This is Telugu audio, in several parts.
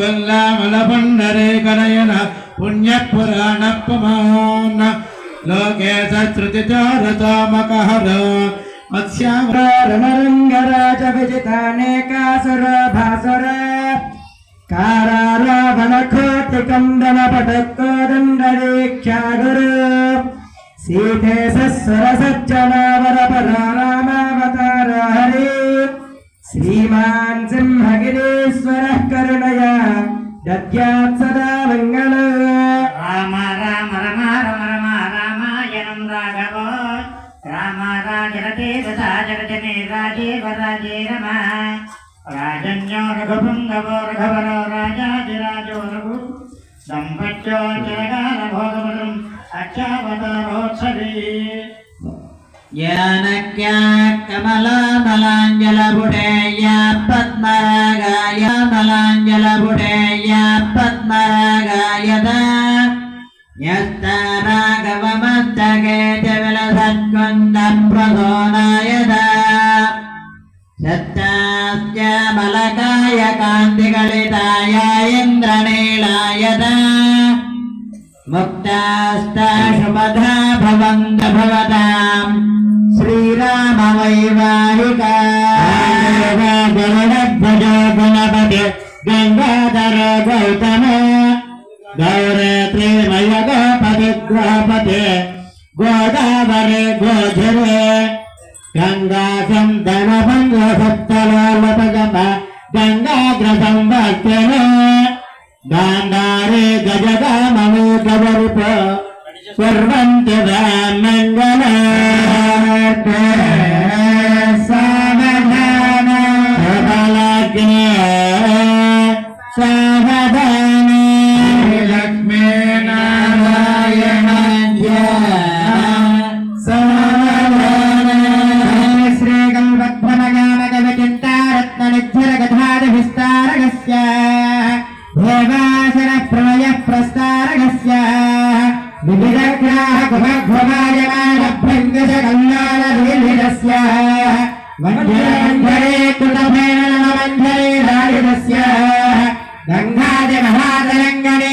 వల్లామల పుండరీకరయణ పుణ్యపురాణ పుమాన లోకే సృతిచారతోమకహరో మత్స్యామరంగరాజ విజితానేకాసురభాసుర కారారావనకోటికందన పటకోదండరీక్షాగురు సీతే సరసజ్జనావర పరా సత్యాత్ సదా మంగళ రామ రామ రమ రమ రమ రామాయణం రాఘవ రామ రాజరతే సదా జగజనే రాజేవ రాజే రమ రాజన్యో రఘుపుంగవో రఘవరో రాజాజిరాజో రఘు దంపత్యో చిరగాల భోగపదం అక్షావతరోత్సవీ యానక్యా కమలామలాంజలబుడేయ పద్మరాగాయ మలాంజలబుడే मलाञ्जलपुटेय पद्मरागायद न्यस्तारागवमस्तके च विलसत्कुन्दप्रदोनायद सत्तास्य मलकाय कान्तिकलिताय इन्द्रनीलायद मुक्तास्ताशुपधा भवन्त भवताम् श्रीरामवैवाहिका गरुडध्वज गुणपति गङ्गाधर गौतम गौरत्रिमय गोपति गृहपति गोदावरे गोधरे गङ्गा सन्दनभङ्ग सप्तलोलपगम गङ्गाग्रसंवर्तने गान्धारे गजगामवे गवरुप कुर्वन्ति मङ्गल శ్రీగల్వద్భనగామగవిచింతారత్ననిధ్యరగధారవిస్తారగస్య దేవాసన ప్రళయ ప్రస్తారగస్య వివిధగ్రాహ కుమధ్వమాయమాన భృంగజ కల్యాణ వీర్యస్య వంజరే కృతభేన మంజరే రాయుధస్య గంగాది మహాతరంగణే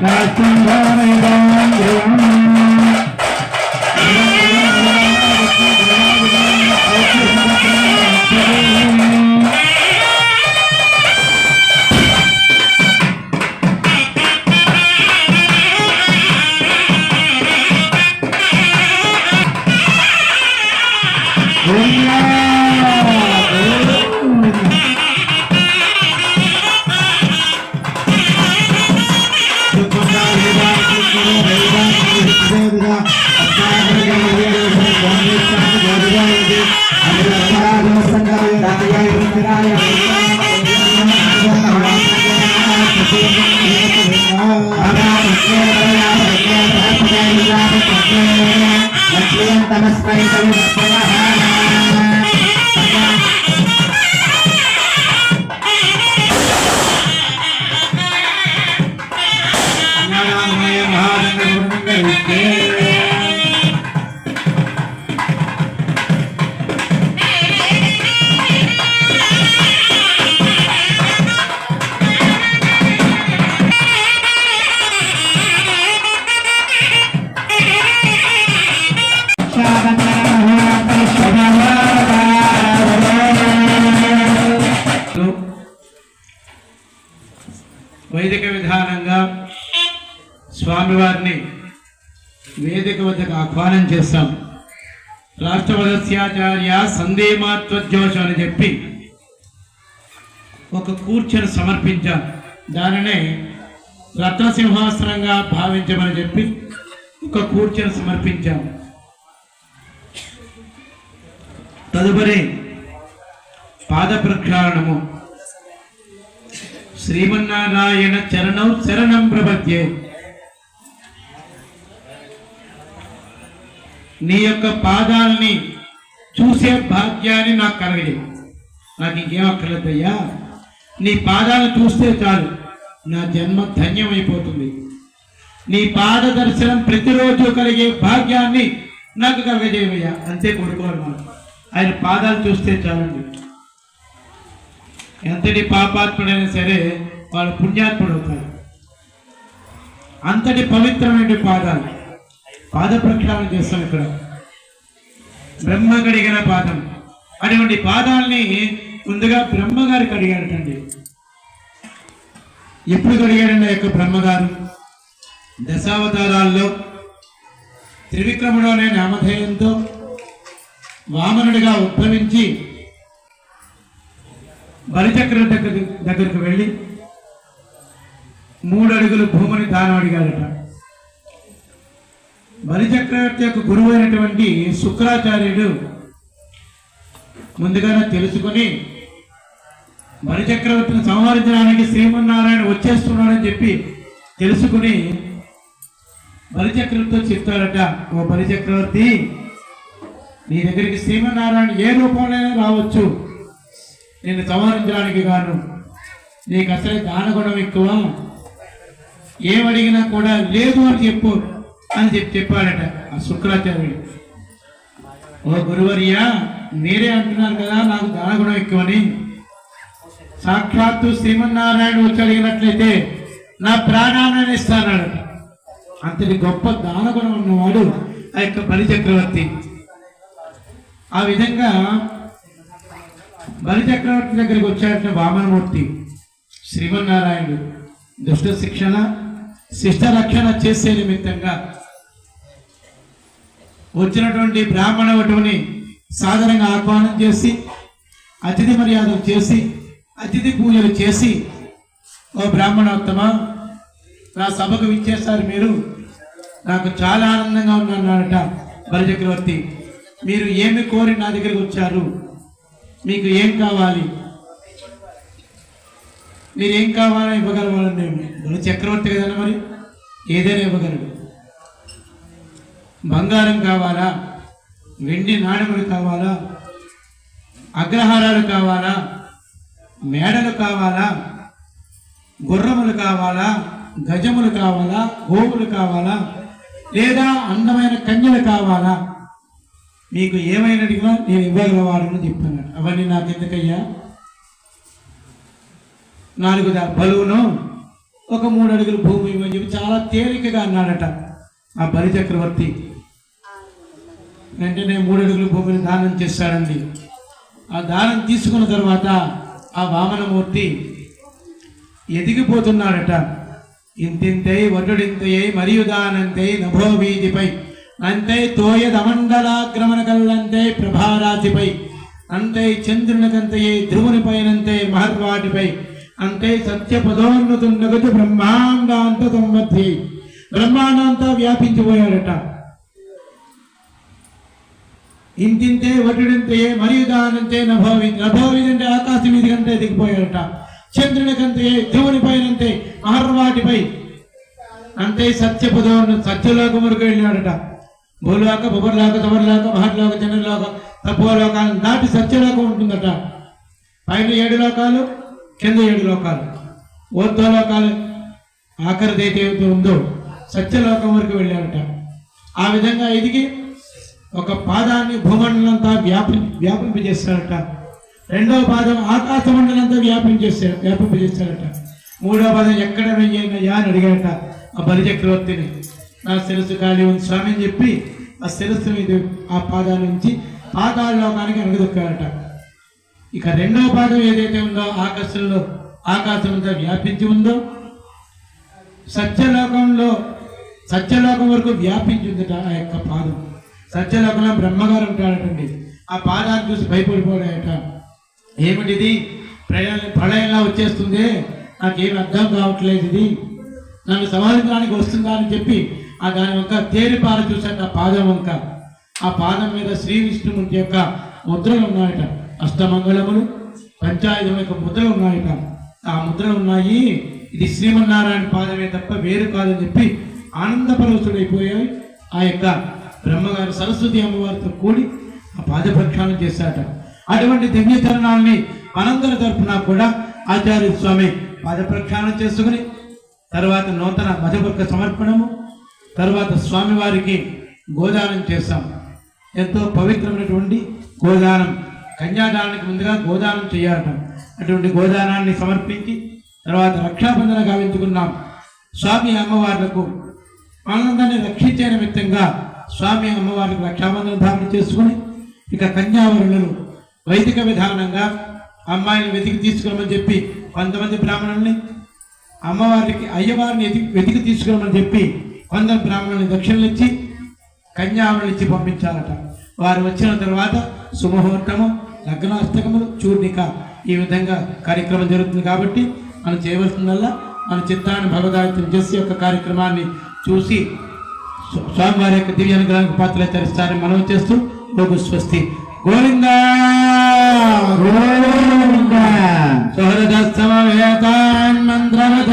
நான் சிந்தனை தான் జ్ఞానామయ స్వామివారిని వేదిక వద్దకు ఆహ్వానం చేస్తాం. రాష్ట్రవదస్యాచార్య సందేమాత్వజోషం అని చెప్పి ఒక కూర్చొని సమర్పించాం. దానినే రత్నసింహాసనంగా భావించమని చెప్పి ఒక కూర్చొని సమర్పించాం. తదుపరి పాద ప్రక్షాళనము. శ్రీమన్నారాయణ చరణం శరణం ప్రపద్యే. నీ యొక్క పాదాలని చూసే భాగ్యాన్ని నాకు కలగలేదు నాకు ఇంకేం అక్కర్లేదయ్యా. నీ పాదాలను చూస్తే చాలు. నా జన్మ ధన్యమైపోతుంది. నీ పాద దర్శనం ప్రతిరోజు కలిగే భాగ్యాన్ని నాకు కలగజేయమయ్యా. అంతే కోరుకోవాలి మనం. ఆయన పాదాలు చూస్తే చాలండి. ఎంతటి పాపాత్ముడైనా సరే వాళ్ళు పుణ్యాత్ముడు అవుతారు. అంతటి పవిత్రమైన పాదాలు. పాద ప్రక్షాళన చేస్తాం ఇక్కడ. బ్రహ్మ కడిగిన పాదం. అటువంటి పాదాలని ముందుగా బ్రహ్మగారు కడిగాడటండి ఎప్పుడు కడిగాడండి యొక్క బ్రహ్మగారు? దశావతారాల్లో త్రివిక్రముడు అనే నామధేయంతో వామనుడిగా ఉద్భవించి బలిచక్రం దగ్గర దగ్గరకు వెళ్ళి మూడు అడుగులు భూమిని దానం అడిగాడట బలిచక్రవర్తి యొక్క గురువు అయినటువంటి శుక్రాచార్యుడు ముందుగానే తెలుసుకొని బలిచక్రవర్తిని సంహరించడానికి శ్రీమన్నారాయణ వచ్చేస్తున్నాడని చెప్పి తెలుసుకుని బలిచక్రవర్తితో చెప్తాడట ఓ బలిచక్రవర్తి నీ దగ్గరికి శ్రీమన్నారాయణ ఏ రూపంలోనే రావచ్చు. నేను సంహరించడానికి గాను. నీకు అసలే దానగుణం ఎక్కువ. ఏమడిగినా కూడా లేదు అని చెప్పు. అని చెప్పి చెప్పాడట ఆ శుక్రాచార్యుడు. ఓ గురువర్య మీరే అంటున్నారు కదా నాకు దానగుణం ఎక్కువని. సాక్షాత్తు శ్రీమన్నారాయణ వచ్చి అడిగినట్లయితే నా ప్రాణాన్ని ఇస్తానట అంతటి గొప్ప దానగుణం ఉన్నవాడు ఆ యొక్క బలిచక్రవర్తి. ఆ విధంగా బలిచక్రవర్తి దగ్గరికి వచ్చాడట వామనమూర్తి శ్రీమన్నారాయణుడు. దుష్ట శిక్షణ శిష్ట రక్షణ చేసే నిమిత్తంగా వచ్చినటువంటి బ్రాహ్మణ వటువుని సాధారణంగా ఆహ్వానం చేసి అతిథి మర్యాదలు చేసి అతిథి పూజలు చేసి ఓ బ్రాహ్మణోత్తమ నా సభకు విచ్చేస్తారు మీరు. నాకు చాలా ఆనందంగా ఉన్నానట బలచక్రవర్తి మీరు ఏమి కోరి నా దగ్గరికి వచ్చారు? మీకు ఏం కావాలి? మీరు ఏం కావాలని ఇవ్వగలవాలని బలి చక్రవర్తి కదన్నా మరి? ఏదైనా ఇవ్వగలడు. బంగారం కావాలా? వెండి నాణెములు కావాలా? అగ్రహారాలు కావాలా? మేడలు కావాలా? గుర్రములు కావాలా? గజములు కావాలా? గోవులు కావాలా? లేదా అందమైన కన్యలు కావాలా? మీకు ఏమైనా అడిగినా నేను ఇవ్వగలవాడని చెప్తున్నాను. అవన్నీ నాకు ఎందుకయ్యా నాలుగు బలువును? ఒక మూడు అడుగులు భూమి ఇవ్వని చెప్పి చాలా తేలికగా అన్నాడట ఆ బలి చక్రవర్తి వెంటనే మూడు భూమిని దానం చేశాడండి ఆ దానం తీసుకున్న తర్వాత ఆ వామనమూర్తి ఎదిగిపోతున్నాడట. ఇంతింతై వటుడింతయై మరియు దానంతై నభో వీధిపై అంతై తోయదమండలాగ్రమణ కల్లంతై ప్రభారాతిపై అంతై చంద్రునికంతయై ధ్రువునిపైనంతే మహర్వాటిపై అంతే సత్య పదోన్నతున్నగతి బ్రహ్మాండాంత సంవత్తి బ్రహ్మాండంతా వ్యాపించిపోయాడట. ఇంతింతే వటుడింతే మరియు దానంతే నభోవి నభోవి అంటే ఆకాశం మీద కంటే దిగిపోయాడట చంద్రుని కంతే ధ్రువుని పైనంతే ఆర్వాటిపై. అంతే సత్యపదం సత్యలోకం వరకు వెళ్ళాడట. భూలోక బుబర్లోక తమర్లోక మహర్లోక చంద్రలోక తపోలోకాలను దాటి సత్యలోకం ఉంటుందట. పైన ఏడు లోకాలు కింద ఏడు లోకాలు. ఓర్ధలోకాలు ఆఖరిదైతే ఏదైతే ఉందో సత్యలోకం వరకు వెళ్ళాడట. ఆ విధంగా ఎదిగి ఒక పాదాన్ని భూమండలంతా వ్యాపి వ్యాపింపజేస్తాడట రెండవ పాదం ఆకాశ మండలంతా వ్యాపించేస్తాడు వ్యాపింపజేస్తాడట మూడవ పాదం ఎక్కడ వెయ్యనయ్యా అని అడిగాడట ఆ బలిచక్రవర్తిని నా శిరస్సు ఖాళీ ఉంది స్వామి అని చెప్పి ఆ శిరస్సు మీద ఆ పాదాల నుంచి పాతాళ లోకానికి అణగదొక్కాడట ఇక రెండవ పాదం ఏదైతే ఉందో ఆకాశంలో ఆకాశమంతా వ్యాపించి ఉందో సత్యలోకంలో సత్యలోకం వరకు వ్యాపించిందట ఆ యొక్క పాదం. సత్యలోకంలో బ్రహ్మగారు ఉంటాడటండి. ఆ పాదాన్ని చూసి భయపడిపోయాడట. ఏమిటిది? ప్రళయం ప్రళయంగా వచ్చేస్తుంది? నాకేమి అర్థం కావట్లేదు ఇది. నన్ను సమాధించడానికి వస్తుందా అని చెప్పి ఆ దాని వంక తేరిపార చూశాక ఆ పాదం వంక. ఆ పాదం మీద శ్రీ విష్ణుమూర్తి యొక్క ముద్రలు ఉన్నాయట. అష్టమంగళములు పంచాయుధం యొక్క ముద్రలు ఉన్నాయట. ఆ ముద్రలు ఉన్నాయి. ఇది శ్రీమన్నారాయణ పాదమే తప్ప వేరు కాదని చెప్పి ఆనందపరవసుడైపోయాయి ఆ యొక్క బ్రహ్మగారు సరస్వతి అమ్మవారితో కూడి ఆ పాద చేశాట అటువంటి దివ్యచరణాలని మనందరి తరపున కూడా ఆచార్య స్వామి పాదప్రక్షాళన చేసుకుని తర్వాత నూతన మధుపర్క సమర్పణము తర్వాత స్వామివారికి గోదానం చేస్తాం ఎంతో పవిత్రమైనటువంటి గోదానం కన్యాదానానికి ముందుగా గోదానం చేయాలట. అటువంటి గోదానాన్ని సమర్పించి తర్వాత రక్షాబంధన గావించుకున్నాం. స్వామి అమ్మవార్లకు మనందరినీ రక్షించే నిమిత్తంగా స్వామి అమ్మవారికి రక్షాబంధన ధారణ చేసుకుని ఇక కన్యావరులను వైదిక విధానంగా అమ్మాయిని వెతికి తీసుకురమని చెప్పి కొంతమంది బ్రాహ్మణుల్ని అమ్మవారికి అయ్యవారిని ఎతికి వెతికి తీసుకురమని చెప్పి కొందరు బ్రాహ్మణుల్ని దక్షిణలు ఇచ్చి కన్యావరులు ఇచ్చి పంపించాలట. వారు వచ్చిన తర్వాత శుభముహూర్తము లగ్నాష్టకములు చూర్ణిక ఈ విధంగా కార్యక్రమం జరుగుతుంది కాబట్టి మనం చేయవలసిందల్లా మన చిత్తాన్ని భగవదాయత్రం చేసి యొక్క కార్యక్రమాన్ని చూసి స్వామివారి యొక్క దివ్య అనుగ్రహానికి పాత్రలు తరిస్తారని మనం చేస్తూ లోకు స్వస్తి. గోవిందా! గోవిందా! సహృదస్తమ వేదాన్ మంత్రవత